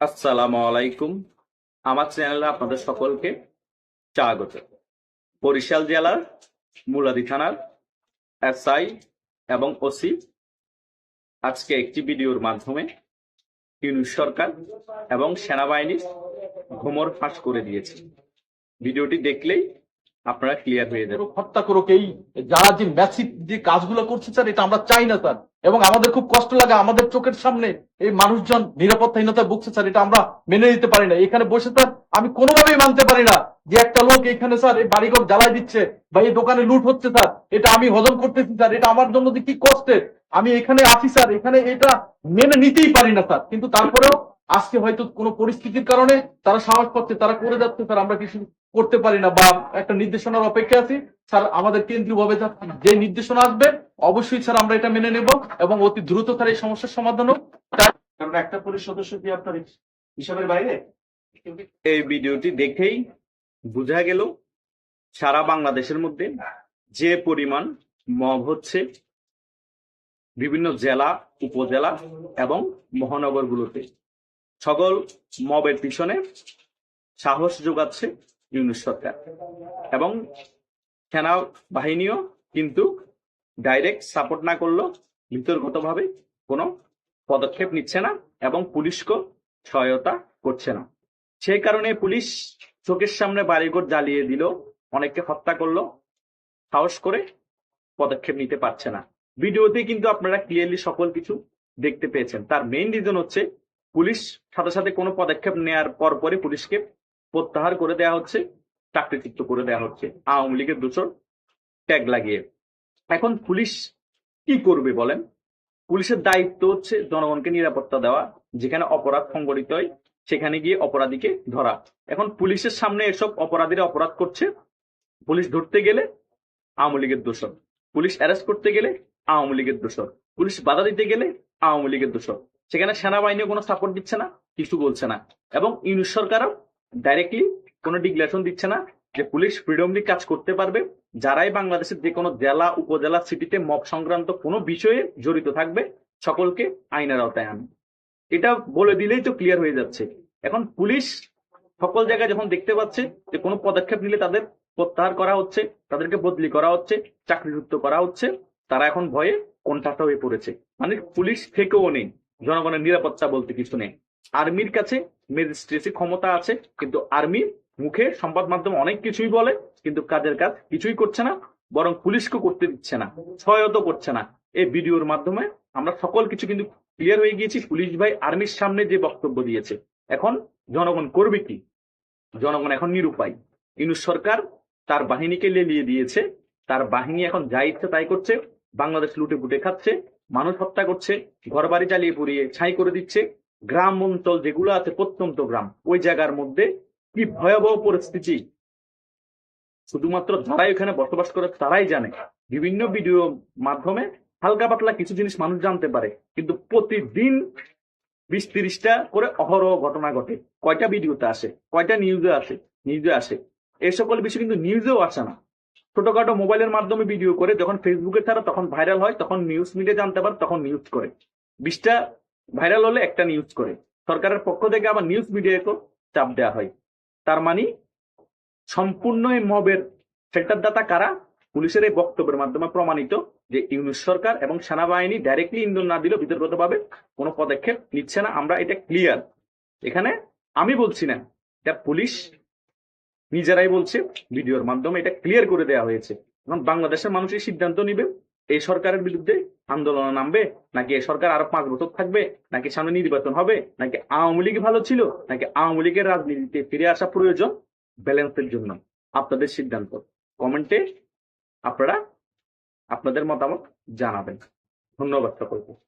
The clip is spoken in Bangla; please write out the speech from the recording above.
আসসালামু আলাইকুম আমার চ্যানেলে আপনাদের সকলকে স্বাগত। বরিশাল জেলার মুলাদি থানার এসআই এবং ওসি আজকে একটি ভিডিওর মাধ্যমে ইউনুস সরকার এবং সেনাবাহিনীর ঘুমর ফাঁস করে দিয়েছে। ভিডিওটি দেখলেই আপনারা ক্লিয়ার হয়ে যাবেন। হত্যা করুক, এই যারা যে ম্যাসিভ যে কাজগুলো করছে স্যার এটা আমরা চাই না স্যার এবং আমাদের খুব কষ্ট লাগে, আমাদের চোখের সামনে এই মানুষজন নিরাপত্তাহীনতায় ভুগছে স্যার এটা আমরা মেনে নিতে পারি না। এখানে বসে স্যার আমি কোনোভাবেই মানতে পারি না যে একটা লোক এখানে স্যার এই বাড়িঘর জ্বালাই দিচ্ছে বা এই দোকানে লুট হচ্ছে স্যার এটা আমি হজম করতেছি স্যার এটা আমার জন্য কি কষ্টের আমি এখানে আছি স্যার এখানে এটা মেনে নিতেই পারি না স্যার কিন্তু তারপরেও আজকে হয়তো কোনো পরিস্থিতির কারণে তারা সাহস পাচ্ছে, তারা করে যাচ্ছে স্যার আমরা কিছু করতে পারি না বা একটা নির্দেশনার অপেক্ষা আছি, স্যার, আমাদের কেন্দ্রীয় ভাবে যে নির্দেশনা আসবে, অবশ্যই স্যার, আমরা এটা মেনে নেব এবং অতি দ্রুত তার এই সমস্যার সমাধান হোক। একটা পুলিশ সদস্য কি আপনার হিসাবের বাইরে? এই ভিডিওটি দেখেই বোঝা গেল সারা বাংলাদেশের মধ্যে যে পরিমাণ মব হচ্ছে বিভিন্ন জেলা, উপজেলা এবং মহানগরগুলোতে। সকল মবের পিছনে সাহস যোগাচ্ছে ইউনুস সরকার। এবং সেনা বাহিনীও কিন্তু ডাইরেক্ট সাপোর্ট না করলেও বিতর্কতভাবে কোনো পদক্ষেপ নিচ্ছে না এবং পুলিশকেও সহায়তা করছে না। সেই কারণে পুলিশ চোখের সামনে বাড়িঘর জ্বালিয়ে দিল, অনেককে হত্যা করল, সাহস করে পদক্ষেপ নিতে পারছে না। ভিডিওতে কিন্তু আপনারা ক্লিয়ারলি সকল কিছু দেখতে পেয়েছেন। তার মেইন রিজন হচ্ছে পুলিশ সাথে সাথে কোনো পদক্ষেপ নেয়ার পর পরে পুলিশকে প্রত্যাহার করে দেয়া হচ্ছে, চাকরিচ্যুত করে দেয়া হচ্ছে, আওয়ামী লীগের দূষণ ট্যাগ লাগিয়ে। এখন পুলিশ কি করবে বলেন? পুলিশের দায়িত্ব হচ্ছে জনগণকে নিরাপত্তা দেওয়া, যেখানে অপরাধ সংগঠিত হয়, সেখানে গিয়ে অপরাধীকে ধরা। এখন পুলিশের সামনে এসব অপরাধীরা অপরাধ করছে, পুলিশ ধরতে গেলে আওয়ামী লীগের দোষর। পুলিশ অ্যারেস্ট করতে গেলে আওয়ামী লীগের দোষর। পুলিশ বাধা দিতে গেলে আওয়ামী লীগের দোষর। সেখানে সেনাবাহিনী কোনো সাপোর্ট দিচ্ছে না, কিছু বলছে না। এবং ইউনিশ সরকারও ডাইরেক্টলি কোনো ডিক্লারেশন দিচ্ছে না যে পুলিশ ফ্রিডমলি কাজ করতে পারবে। যারাই বাংলাদেশের যে কোনো জেলা, উপজেলা সিটিতে মব সংক্রান্ত কোনো বিষয়ে জড়িত থাকবে, সকলকে আইনের আওতায় আনবে। এটা বলে দিলেই তো ক্লিয়ার হয়ে যাচ্ছে। এখন পুলিশ সকল জায়গায় যখন দেখতে পাচ্ছে যে কোনো পদক্ষেপ নিলে তাদের প্রত্যাহার করা হচ্ছে, তাদেরকে বদলি করা হচ্ছে চাকরিযুক্ত করা হচ্ছে, তারা এখন ভয়ে কোনটাটা হয়ে পড়েছে। মানে পুলিশ থেকেও নেই, জনগণের নিরাপত্তা বলতে কিছু নেই। আর্মির কাছে ম্যাজিস্ট্রেসি ক্ষমতা আছে, কিন্তু আর্মি মুখে সংবাদ মাধ্যম অনেক কিছুই বলে, কিন্তু কাজের কাজ কিছুই করছে না, বরং পুলিশকে করতে দিচ্ছে না, সহায়তা করছে না। এই ভিডিওর মাধ্যমে আমরা সকল কিছু কিন্তু ক্লিয়ার হয়ে গিয়েছি, পুলিশ ভাই আর্মির সামনে যে বক্তব্য দিয়েছে। এখন জনগণ করবে কি? জনগণ এখন নিরুপায়। ইউনুস সরকার তার বাহিনীকে লেলিয়ে দিয়েছে, তার বাহিনী এখন যা ইচ্ছে তাই করছে, বাংলাদেশ লুটে পুটে খাচ্ছে, মানুষ হত্যা করছে ঘর বাড়ি জ্বালিয়ে পুড়িয়ে ছাই করে দিচ্ছে গ্রাম অঞ্চল যেগুলো আছে প্রত্যন্ত গ্রাম, ওই জায়গার মধ্যে কি ভয়াবহ পরিস্থিতি? শুধুমাত্র যারাই ওখানে বসবাস করে, তারাই জানে। বিভিন্ন ভিডিও মাধ্যমে হালকা পাতলা কিছু জিনিস মানুষ জানতে পারে, কিন্তু প্রতিদিন বিশ তিরিশটা করে অহরহ ঘটনা ঘটে। কয়টা ভিডিওতে আসে? কয়টা নিউজে আসে? নিউজে আসে। এই সকল বিষয় কিন্তু নিউজেও আসে না। ছোটখাটো মোবাইলের মাধ্যমে ভিডিও করে, যখন ফেসবুকে ছাড়া, তখন ভাইরাল হয়, তখন নিউজ মিডিয়া জানতে পারে, তখন নিউজ করে। বিশটা ভাইরাল হলে একটা নিউজ করে। সরকারের পক্ষ থেকে আবার নিউজ মিডিয়াকেও চাপ দেওয়া হয়। তার মানে সম্পূর্ণ এই মবের দাতা কারা? পুলিশের এই বক্তব্যের মাধ্যমে প্রমাণিত যে ইউনিশ সরকার এবং সেনাবাহিনী ডাইরেক্টলি ইন্ধন না দিলেও বিতর্কতভাবে কোনো পদক্ষেপ নিচ্ছে না। আমরা এটা ক্লিয়ার এখানে আমি বলছি না, এটা পুলিশ নিজেরাই বলছে ভিডিওর মাধ্যমে এটা ক্লিয়ার করে দেওয়া হয়েছে। এখন বাংলাদেশের মানুষ এই সিদ্ধান্ত নিবে, এই সরকারের বিরুদ্ধে আন্দোলনে নামবে? নাকি সরকার আরও পাঁচ বছর থাকবে? নাকি সামনে নির্বাচন হবে? নাকি আওয়ামী লীগ ভালো ছিল? নাকি আওয়ামী লীগের রাজনীতিতে ফিরে আসা প্রয়োজন? ব্যালেন্সের জন্য। আপনাদের সিদ্ধান্ত। কমেন্টে আপনারা আপনাদের মতামত জানাবেন। ধন্যবাদ সকলকে।